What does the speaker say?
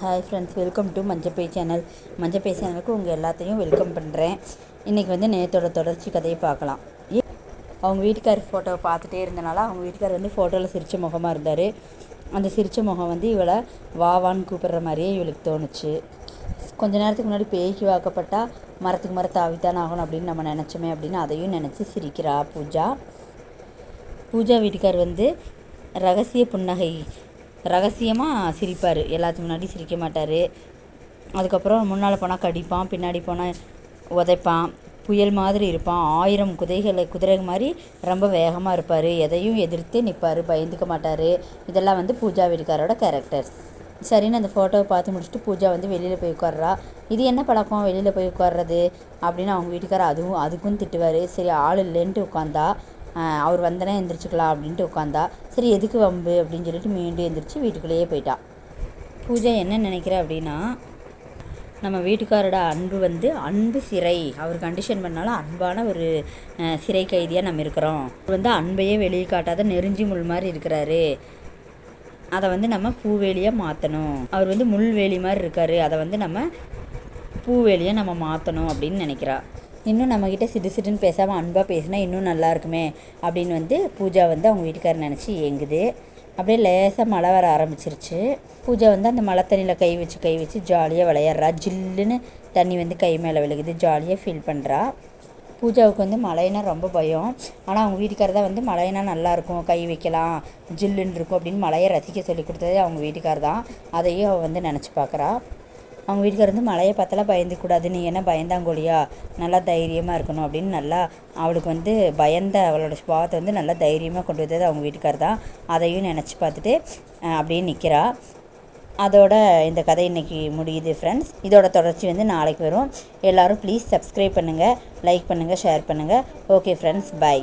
Hi friends welcome to Manjappe channel Manjappe சேனலுக்கு உங்கள் எல்லாத்தையும் வெல்கம் பண்ணுறேன் இன்றைக்கி வந்து நேத்தோட தொடர்ச்சி கதையை பார்க்கலாம். அவங்க வீட்டுக்கார் ஃபோட்டோவை பார்த்துட்டே இருந்தனால அவங்க வீட்டுக்கார் வந்து ஃபோட்டோவில் சிரித்த முகமாக இருந்தார். அந்த சிரித்த முகம் வந்து இவளை வாவான்னு கூப்பிட்ற மாதிரியே இவளுக்கு தோணுச்சு. கொஞ்ச நேரத்துக்கு முன்னாடி பேய்க்கு வாக்கப்பட்டா மரத்துக்கு மரம் தாவித்தான் ஆகணும் அப்படின்னு நம்ம நினச்சோமே அப்படின்னு அதையும் நினச்சி சிரிக்கிறா பூஜா. பூஜா வீட்டுக்கார் வந்து ரகசிய புன்னகை ரகசியமாக சிரிப்பார். எல்லாத்துக்கு முன்னாடி சிரிக்க மாட்டார். அதுக்கப்புறம் முன்னால் போனால் கடிப்பான் பின்னாடி போனால் உதைப்பான் புயல் மாதிரி இருப்பான் ஆயிரம் குதைகளை குதிரை மாதிரி ரொம்ப வேகமாக இருப்பார். எதையும் எதிர்த்து நிற்பார் பயந்துக்க மாட்டார். இதெல்லாம் வந்து பூஜா வீட்டுக்காரோட கேரக்டர்ஸ் சரின்னு அந்த ஃபோட்டோவை பார்த்து முடிச்சுட்டு பூஜா வந்து வெளியில் போய் உட்கார்றா. இது என்ன பழக்கம்? வெளியில் போய் உட்கார்றது அப்படின்னு அவங்க வீட்டுக்காரர் அதுவும் அதுக்கும் திட்டுவார். சரி ஆள் இல்லைன்ட்டு உட்காந்தா அவர் வந்தனே எந்திரிச்சுக்கலாம் அப்படின்ட்டு உட்காந்தா சரி எதுக்கு வம்பு அப்படின்னு சொல்லிட்டு மீண்டும் எந்திரிச்சு வீட்டுக்குள்ளேயே போயிட்டா. பூஜா என்ன நினைக்கிறா அப்படின்னா நம்ம வீட்டுக்காரோட அன்பு வந்து அன்பு சிறை. அவர் கண்டிஷன் பண்ணாலும் அன்பான ஒரு சிறை கைதியாக நம்ம இருக்கிறோம். அவர் வந்து அன்பையே வெளியே காட்டாத நெருஞ்சி முள் மாதிரி இருக்கிறாரு. அதை வந்து நம்ம பூவேலியாக மாற்றணும் அவர் வந்து முள்வேலி மாதிரி இருக்காரு. அதை வந்து நம்ம பூவேலியாக நம்ம மாற்றணும் அப்படின்னு நினைக்கிறா. இன்னும் நம்மக்கிட்ட சிடு சிடுன்னு பேசாமல் அன்பாக பேசினா இன்னும் நல்லா இருக்குமே அப்படின்னு வந்து பூஜா வந்து அவங்க வீட்டுக்காரர் நினச்சி ஏங்குது. அப்படியே லேசாக மழை வர ஆரம்பிச்சிருச்சு. பூஜா வந்து அந்த மழை தண்ணியில் கை வச்சு கை வச்சு ஜாலியாக விளையாடுறா. ஜில்லுன்னு தண்ணி வந்து கை மேலே விழுகுது. ஜாலியாக ஃபீல் பண்ணுறா பூஜாவுக்கு வந்து மழைனா ரொம்ப பயம். ஆனால் அவங்க வீட்டுக்காரர் தான் வந்து மழைனா நல்லாயிருக்கும் கை வைக்கலாம் ஜில்லுன்னு இருக்கும் அப்படின்னு மழையை ரசிக்க சொல்லி கொடுத்ததே அவங்க வீட்டுக்காரர் தான். அதையும் அவள் வந்து நினச்சி பார்க்குறா. அவங்க வீட்டுக்காரர் வந்து மழையை பார்த்தாலாம் பயந்துக்கூடாது. நீ என்ன பயந்தாங்கோலியா நல்லா தைரியமாக இருக்கணும் அப்படின்னு நல்லா அவளுக்கு வந்து பயந்த அவளோட சுபாவத்தை வந்து நல்லா தைரியமாக கொண்டு வந்தது அவங்க வீட்டுக்காரர் தான். அதையும் நினச்சி பார்த்துட்டு அப்படியே நிற்கிறா அதோட இந்த கதை இன்றைக்கி முடியுது ஃப்ரெண்ட்ஸ் இதோட தொடர்ச்சி வந்து நாளைக்கு வரும். எல்லாரும் ப்ளீஸ் சப்ஸ்கிரைப் பண்ணுங்கள் லைக் பண்ணுங்கள் ஷேர் பண்ணுங்கள் ஓகே ஃப்ரெண்ட்ஸ் பை